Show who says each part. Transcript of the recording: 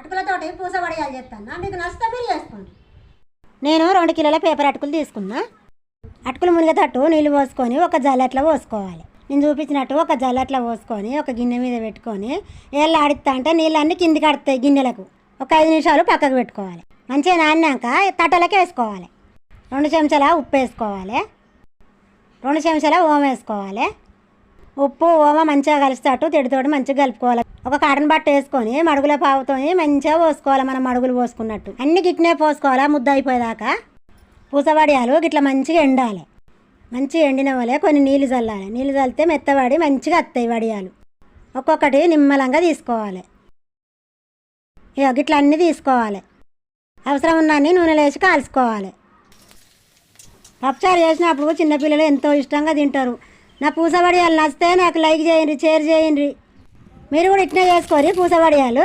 Speaker 1: అటుకులతోటి పూస వడియాలు చేస్తాను. మీకు నచ్చితే మీరు చేసుకోండి. నేను రెండు కిలోల పేపర్ అటుకులు తీసుకున్నా. అటుకులు మునిగేటట్టు నీళ్ళు పోసుకొని ఒక జల్లెట్లో పోసుకోవాలి. నేను చూపించినట్టు ఒక జల్లెట్లో పోసుకొని ఒక గిన్నె మీద పెట్టుకొని ఏళ్ళు ఆడిస్తా అంటే నీళ్ళన్నీ కిందికి అడుతాయి గిన్నెలకు. ఒక ఐదు నిమిషాలు పక్కకు పెట్టుకోవాలి. మంచిగా నానినాక తట్టలకి వేసుకోవాలి. రెండు చెంచాల ఉప్పు వేసుకోవాలి. రెండు చెంచాల ఓమ వేసుకోవాలి. ఉప్పు ఓమ మంచిగా కలిసేటట్టు తెడితోటి మంచిగా కలుపుకోవాలి. ఒక కాటన్ బట్ట వేసుకొని మడుగుల పావుతోని మంచిగా పోసుకోవాలి మనం మడుగులు పోసుకున్నట్టు. అన్ని గిట్నే పోసుకోవాలా ముద్ద అయిపోయేదాకా పూసవడియాలు గిట్లా మంచిగా ఎండాలి. మంచిగా ఎండిన వలే కొన్ని నీళ్ళు చల్లాలి. నీళ్ళు చల్లితే మెత్తబడి మంచిగా వస్తాయి వడియాలు. ఒక్కొక్కటి నిమ్మలంగా తీసుకోవాలి. ఇక గిట్ల అన్నీ తీసుకోవాలి. అవసరం ఉన్నాన్ని నూనెలో వేసి కాల్చుకోవాలి. పప్పుచారు చేసినప్పుడు చిన్నపిల్లలు ఎంతో ఇష్టంగా తింటారు. నా పూసవడియాలు నచ్చితే నాకు లైక్ చేయండి షేర్ చేయండి. మీరు కూడా ఇట్నే చేసుకోరు పూసవడియాలు